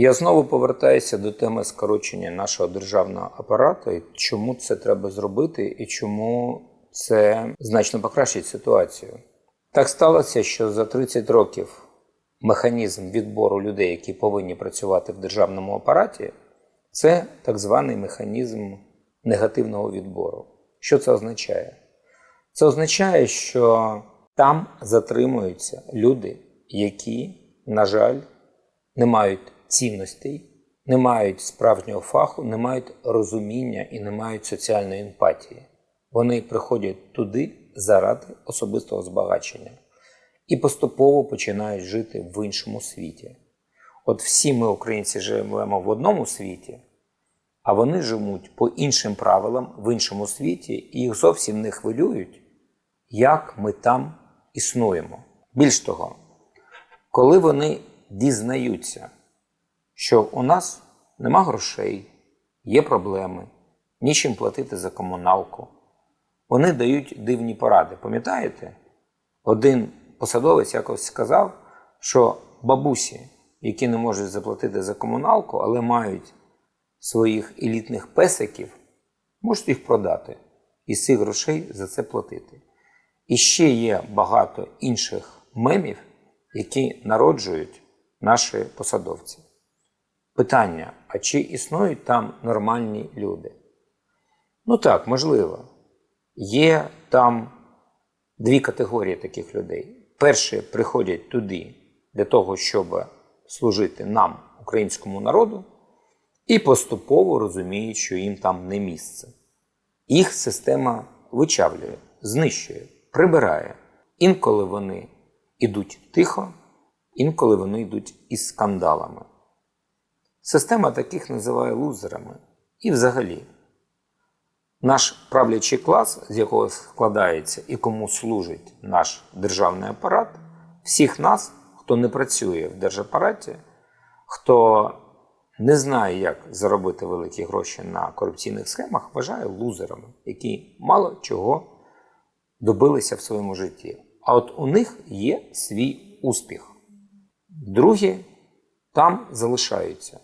Я знову повертаюся до теми скорочення нашого державного апарату, і чому це треба зробити, і чому це значно покращить ситуацію. Так сталося, що за 30 років механізм відбору людей, які повинні працювати в державному апараті, це так званий механізм негативного відбору. Що це означає? Це означає, що там затримуються люди, які, на жаль, не мають цінностей, не мають справжнього фаху, не мають розуміння і не мають соціальної емпатії. Вони приходять туди заради особистого збагачення і поступово починають жити в іншому світі. От всі ми, українці, живемо в одному світі, а вони живуть по іншим правилам в іншому світі, і їх зовсім не хвилюють, як ми там існуємо. Більш того, коли вони дізнаються, що у нас нема грошей, є проблеми, нічим платити за комуналку, вони дають дивні поради. Пам'ятаєте? Один посадовець якось сказав, що бабусі, які не можуть заплатити за комуналку, але мають своїх елітних песиків, можуть їх продати і з цих грошей за це платити. І ще є багато інших мемів, які народжують наші посадовці. Питання: а чи існують там нормальні люди? Ну так, можливо. Є там дві категорії таких людей. Перші приходять туди для того, щоб служити нам, українському народу, і поступово розуміють, що їм там не місце. Їх система вичавлює, знищує, прибирає. Інколи вони йдуть тихо, інколи вони йдуть із скандалами. Система таких називає лузерами. І взагалі, наш правлячий клас, з якого складається і кому служить наш державний апарат, всіх нас, хто не працює в держапараті, хто не знає, як заробити великі гроші на корупційних схемах, вважає лузерами, які мало чого добилися в своєму житті. А от у них є свій успіх. Другі там залишаються.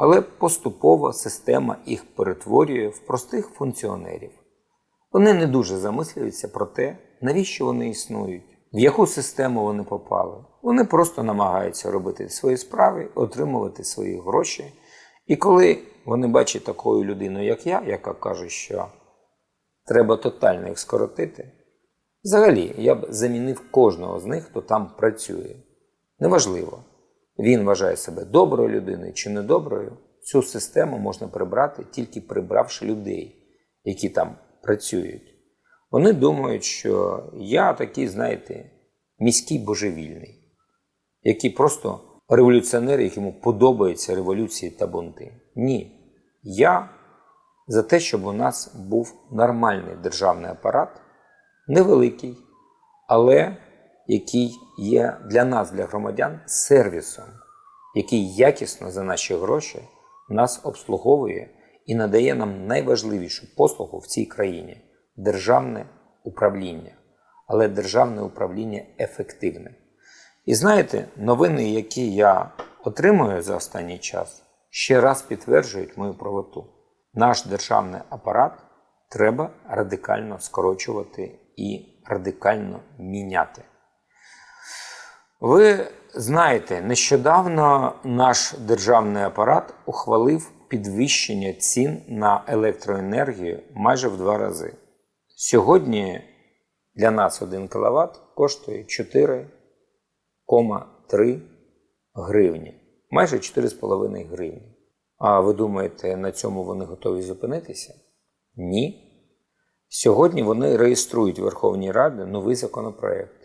Але поступово система їх перетворює в простих функціонерів. Вони не дуже замислюються про те, навіщо вони існують, в яку систему вони попали. Вони просто намагаються робити свої справи, отримувати свої гроші. І коли вони бачать такою людиною, як я, яка каже, що треба тотально їх скоротити, взагалі я б замінив кожного з них, хто там працює. Неважливо, він вважає себе доброю людиною чи недоброю. Цю систему можна прибрати, тільки прибравши людей, які там працюють. Вони думають, що я такий, знаєте, міський божевільний, який просто революціонер, якому подобаються революції та бунти. Ні. Я за те, щоб у нас був нормальний державний апарат, невеликий, але який є для нас, для громадян, сервісом, який якісно за наші гроші нас обслуговує і надає нам найважливішу послугу в цій країні державне управління. Але державне управління ефективне. І знаєте, новини, які я отримую за останній час, ще раз підтверджують мою правоту. Наш державний апарат треба радикально скорочувати і радикально міняти. Ви знаєте, нещодавно наш державний апарат ухвалив підвищення цін на електроенергію майже в два рази. Сьогодні для нас 1 кВт коштує 4,3 гривні, майже 4,5 гривні. А ви думаєте, на цьому вони готові зупинитися? Ні. Сьогодні вони реєструють в Верховній Раді новий законопроект.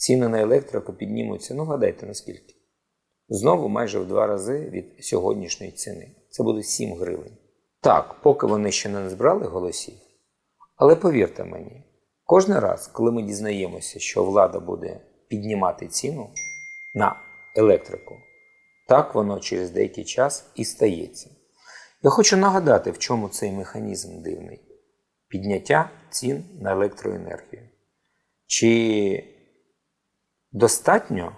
Ціни на електрику піднімуться, ну гадайте наскільки. Знову майже в два рази від сьогоднішньої ціни. Це буде 7 гривень. Так, поки вони ще не збрали голосів. Але повірте мені, кожен раз, коли ми дізнаємося, що влада буде піднімати ціну на електрику, так воно через деякий час і стається. Я хочу нагадати, в чому цей механізм дивний: підняття цін на електроенергію. Чи достатньо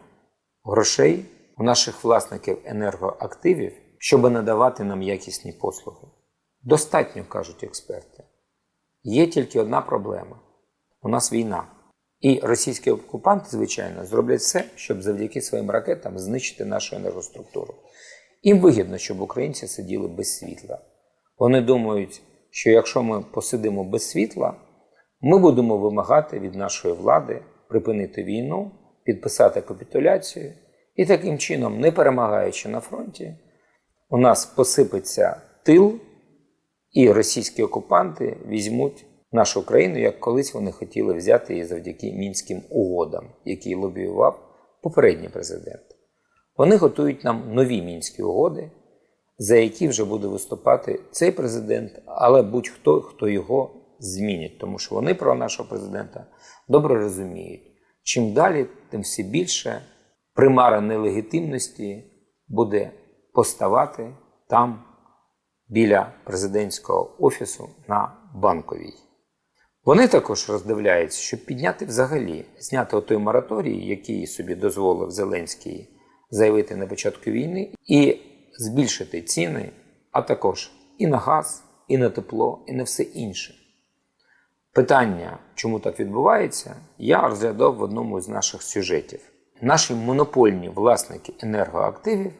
грошей у наших власників енергоактивів, щоб надавати нам якісні послуги. Достатньо, кажуть експерти. Є тільки одна проблема: у нас війна. І російські окупанти, звичайно, зроблять все, щоб завдяки своїм ракетам знищити нашу енергоструктуру. Їм вигідно, щоб українці сиділи без світла. Вони думають, що якщо ми посидимо без світла, ми будемо вимагати від нашої влади припинити війну, підписати капітуляцію, і таким чином, не перемагаючи на фронті, у нас посипеться тил, і російські окупанти візьмуть нашу країну, як колись вони хотіли взяти її завдяки мінським угодам, які лобіював попередній президент. Вони готують нам нові мінські угоди, за які вже буде виступати цей президент, але будь-хто, хто його змінить, тому що вони про нашого президента добре розуміють. Чим далі, тим все більше примара нелегітимності буде поставати там біля президентського офісу на банковій. Вони також роздивляються, щоб підняти взагалі, зняти отой мораторій, який собі дозволив Зеленський заявити на початку війни, і збільшити ціни, а також і на газ, і на тепло, і на все інше. Питання, чому так відбувається, я розглядав в одному з наших сюжетів. Наші монопольні власники енергоактивів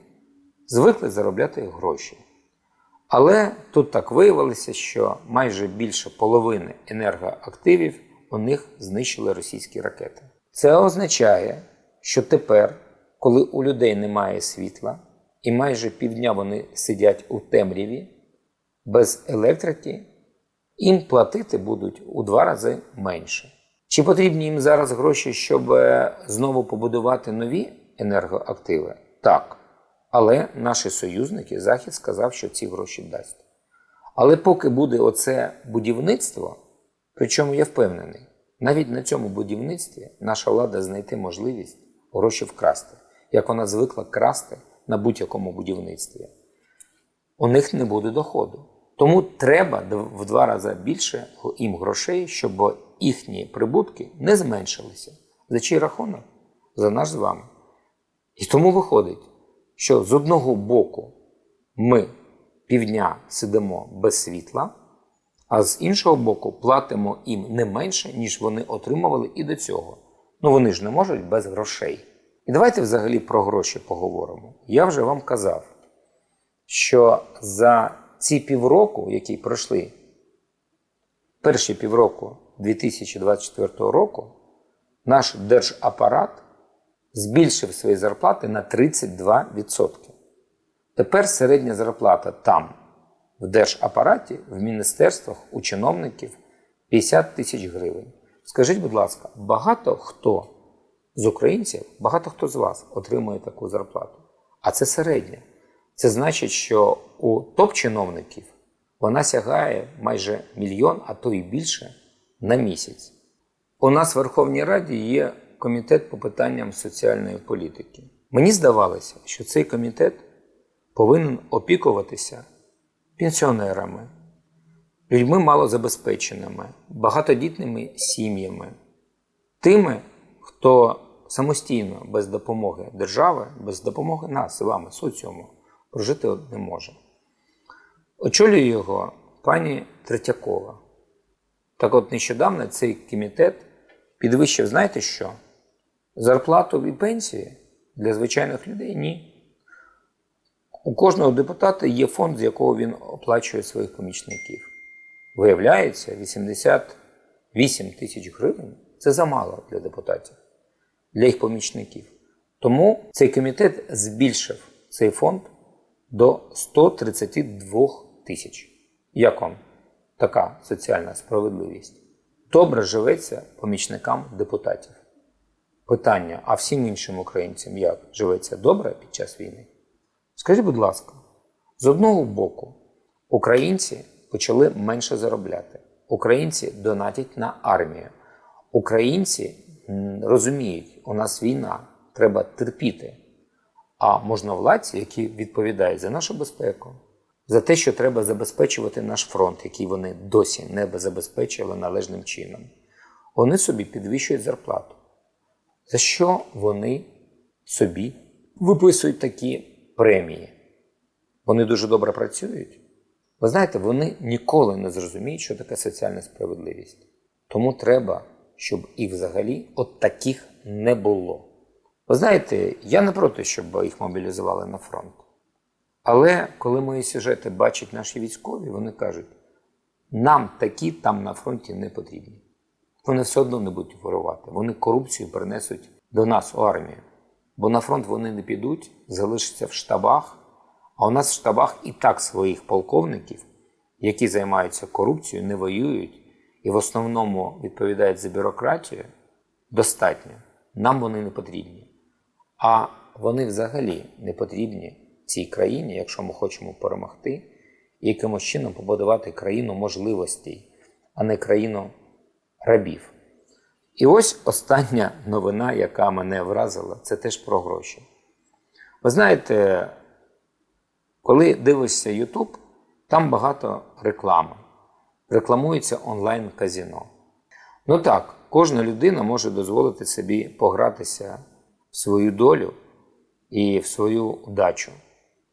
звикли заробляти гроші. Але тут так виявилося, що майже більше половини енергоактивів у них знищили російські ракети. Це означає, що тепер, коли у людей немає світла, і майже півдня вони сидять у темряві без електрики, їм платити будуть у два рази менше. Чи потрібні їм зараз гроші, щоб е, знову побудувати нові енергоактиви? Так. Але наші союзники, Захід сказав, що ці гроші дасть. Але поки буде оце будівництво, причому я впевнений, навіть на цьому будівництві наша влада знайти можливість гроші вкрасти, як вона звикла красти на будь-якому будівництві. У них не буде доходу. Тому треба в два рази більше їм грошей, щоб їхні прибутки не зменшилися. За чий рахунок? За наш з вами. І тому виходить, що з одного боку ми півдня сидимо без світла, а з іншого боку платимо їм не менше, ніж вони отримували і до цього. Ну вони ж не можуть без грошей. І давайте взагалі про гроші поговоримо. Я вже вам казав, що за ці півроку, які пройшли перші півроку 2024 року, наш держапарат збільшив свої зарплати на 32%. Тепер середня зарплата там, в держапараті, в міністерствах, у чиновників 50 тисяч гривень. Скажіть, будь ласка, багато хто з українців, багато хто з вас отримує таку зарплату. А це середня. Це значить, що у топ-чиновників вона сягає майже мільйон, а то і більше на місяць. У нас в Верховній Раді є комітет по питанням соціальної політики. Мені здавалося, що цей комітет повинен опікуватися пенсіонерами, людьми малозабезпеченими, багатодітними сім'ями, тими, хто самостійно без допомоги держави, без допомоги нас з вами, соціуму, прожити не може. Очолює його пані Третьякова. Так от нещодавно цей комітет підвищив, знаєте що? Зарплату і пенсії для звичайних людей ні. У кожного депутата є фонд, з якого він оплачує своїх помічників. Виявляється, 88 тисяч гривень це замало для депутатів, для їх помічників. Тому цей комітет збільшив цей фонд до 132 тисяч. Як вам така соціальна справедливість? Добре живеться помічникам депутатів. Питання, а всім іншим українцям як живеться добре під час війни? Скажіть, будь ласка, з одного боку, українці почали менше заробляти, українці донатять на армію, українці розуміють, у нас війна, треба терпіти. А можновладці, які відповідають за нашу безпеку, за те, що треба забезпечувати наш фронт, який вони досі не забезпечили належним чином, вони собі підвищують зарплату. За що вони собі виписують такі премії. Вони дуже добре працюють. Ви знаєте, вони ніколи не зрозуміють, що таке соціальна справедливість. Тому треба, щоб їх взагалі от таких не було. Ви знаєте, я не проти, щоб їх мобілізували на фронт. Але коли мої сюжети бачать наші військові, вони кажуть, нам такі там на фронті не потрібні. Вони все одно не будуть воювати. Вони корупцію принесуть до нас у армію. Бо на фронт вони не підуть, залишаться в штабах. А у нас в штабах і так своїх полковників, які займаються корупцією, не воюють і в основному відповідають за бюрократію, достатньо. Нам вони не потрібні. А вони взагалі не потрібні цій країні, якщо ми хочемо перемогти, і якимось чином побудувати країну можливостей, а не країну рабів. І ось остання новина, яка мене вразила, це теж про гроші. Ви знаєте, коли дивишся YouTube, там багато реклами. Рекламується онлайн-казіно. Ну так, кожна людина може дозволити собі погратися в свою долю і в свою удачу.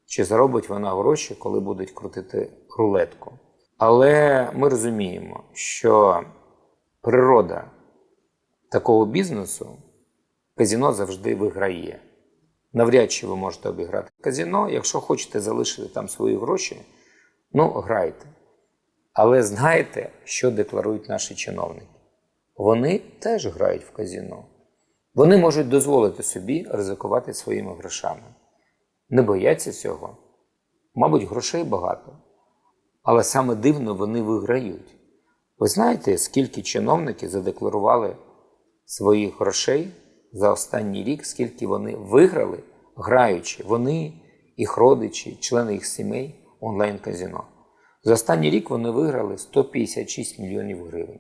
Чи заробить вона гроші, коли будуть крутити рулетку. Але ми розуміємо, що природа такого бізнесу казіно завжди виграє. Навряд чи ви можете обіграти казіно. Якщо хочете залишити там свої гроші, ну грайте. Але знаєте, що декларують наші чиновники? Вони теж грають в казіно. Вони можуть дозволити собі ризикувати своїми грошами. Не бояться цього. Мабуть, грошей багато. Але саме дивно вони виграють. Ви знаєте, скільки чиновники задекларували своїх грошей за останній рік, скільки вони виграли, граючи, вони, їх родичі, члени їх сімей онлайн-казіно. За останній рік вони виграли 156 мільйонів гривень.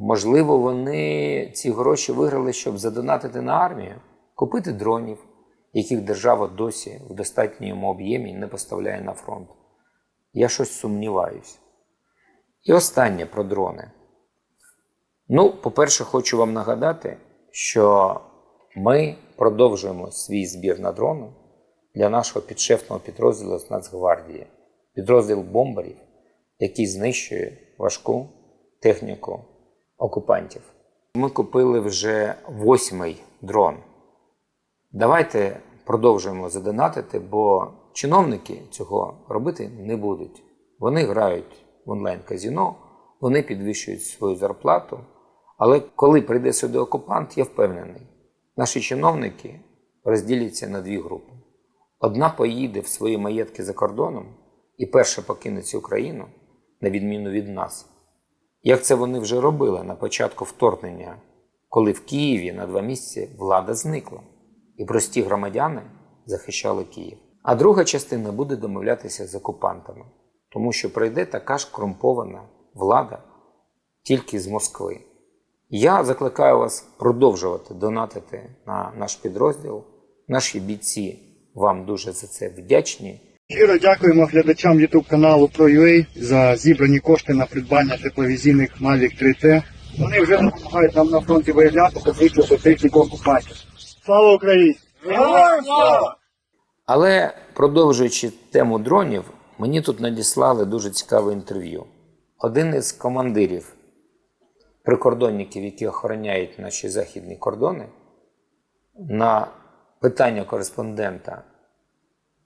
Можливо, вони ці гроші виграли, щоб задонатити на армію, купити дронів, яких держава досі в достатньому об'ємі не поставляє на фронт. Я щось сумніваюсь. І останнє про дрони. Ну, по-перше, хочу вам нагадати, що ми продовжуємо свій збір на дрони для нашого підшефного підрозділу з Нацгвардії, підрозділ бомбарів, який знищує важку техніку окупантів. Ми купили вже восьмий дрон. Давайте продовжуємо задонатити, бо чиновники цього робити не будуть. Вони грають в онлайн-казіно, вони підвищують свою зарплату. Але коли прийде сюди окупант, я впевнений, наші чиновники розділяться на дві групи. Одна поїде в свої маєтки за кордоном і перша покине цю Україну, на відміну від нас. Як це вони вже робили на початку вторгнення, коли в Києві на два місяці влада зникла, і прості громадяни захищали Київ. А друга частина буде домовлятися з окупантами, тому що прийде така ж корумпована влада тільки з Москви. Я закликаю вас продовжувати донатити на наш підрозділ. Наші бійці вам дуже за це вдячні. Щиро дякуємо глядачам YouTube каналу ProUA за зібрані кошти на придбання тепловізійних Mavic 3T. Вони вже допомагають нам на фронті виявляти та знищувати техніку окупантів. Слава Україні! Героям слава! Але продовжуючи тему дронів, мені тут надіслали дуже цікаве інтерв'ю. Один із командирів прикордонників, які охороняють наші західні кордони, на питання кореспондента,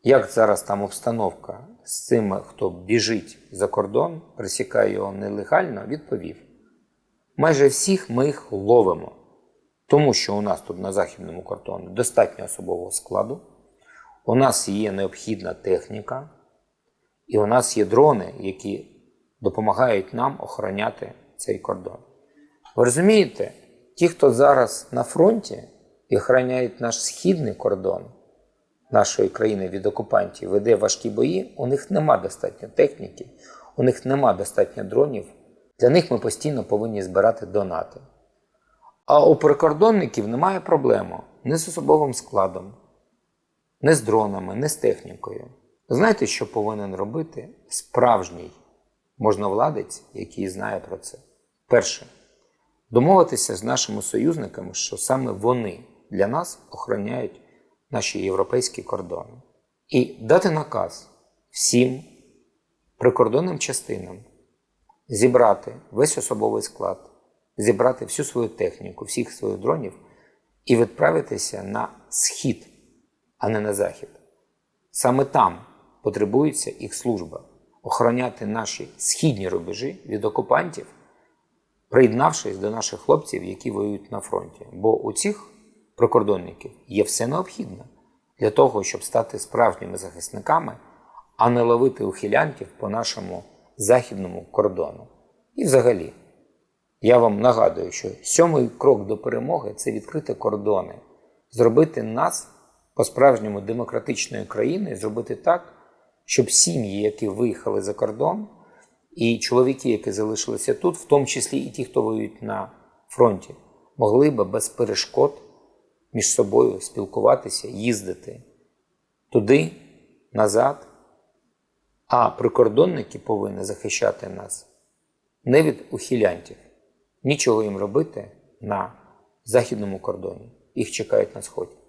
як зараз там обстановка з цими, хто біжить за кордон, присікає його нелегально, відповів: майже всіх ми їх ловимо, тому що у нас тут на західному кордоні достатньо особового складу, у нас є необхідна техніка, і у нас є дрони, які допомагають нам охороняти цей кордон. Ви розумієте, ті, хто зараз на фронті і охороняють наш східний кордон нашої країни від окупантів, веде важкі бої, у них нема достатньо техніки, у них нема достатньо дронів. Для них ми постійно повинні збирати донати. А у прикордонників немає проблеми ні з особовим складом, ні з дронами, ні з технікою. Знаєте, що повинен робити справжній можновладець, який знає про це? Перше домовитися з нашими союзниками, що саме вони для нас охороняють наші європейські кордони і дати наказ всім прикордонним частинам зібрати весь особовий склад, зібрати всю свою техніку, всіх своїх дронів і відправитися на схід, а не на захід. Саме там потребується їх служба охороняти наші східні рубежі від окупантів, приєднавшись до наших хлопців, які воюють на фронті. Бо у цих прикордонників є все необхідне для того, щоб стати справжніми захисниками, а не ловити ухилянтів по нашому західному кордону. І взагалі, я вам нагадую, що сьомий крок до перемоги це відкрити кордони, зробити нас по-справжньому демократичною країною, зробити так, щоб сім'ї, які виїхали за кордон, і чоловіки, які залишилися тут, в тому числі і ті, хто воюють на фронті, могли би без перешкод між собою спілкуватися, їздити туди, назад. А прикордонники повинні захищати нас не від ухилянтів. Нічого їм робити на західному кордоні. Їх чекають на сході.